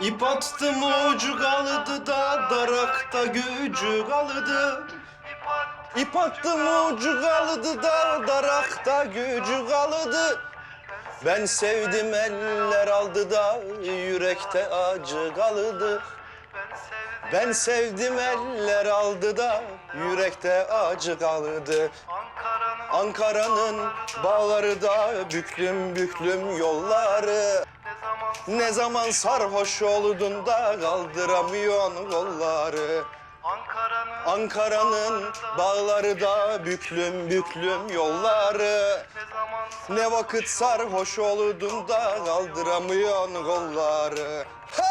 İp attım ucu kalıdı da darakta gücü kalıdı. İp attım ucu kalıdı da darakta gücü kalıdı. Ben sevdim eller aldı da yürekte acı kalıdı. Ben sevdim eller aldı da yürekte acı kalıdı. Ankara'nın bağları da büklüm büklüm yolları. Ne zaman sarhoş oldun da kaldıramıyorsun kolları. Ankara'nın bağları da büklüm büklüm yolları. Ne vakit sarhoş oldun da kaldıramıyorsun kolları. Ha!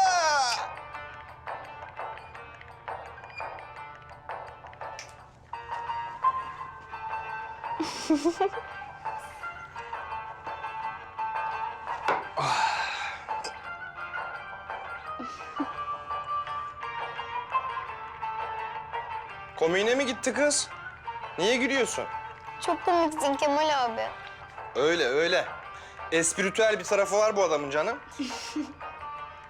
Komiğine mi gitti kız? Niye gülüyorsun? Çok komiksin Kemal abi. Öyle öyle. Espritüel bir tarafı var bu adamın canım.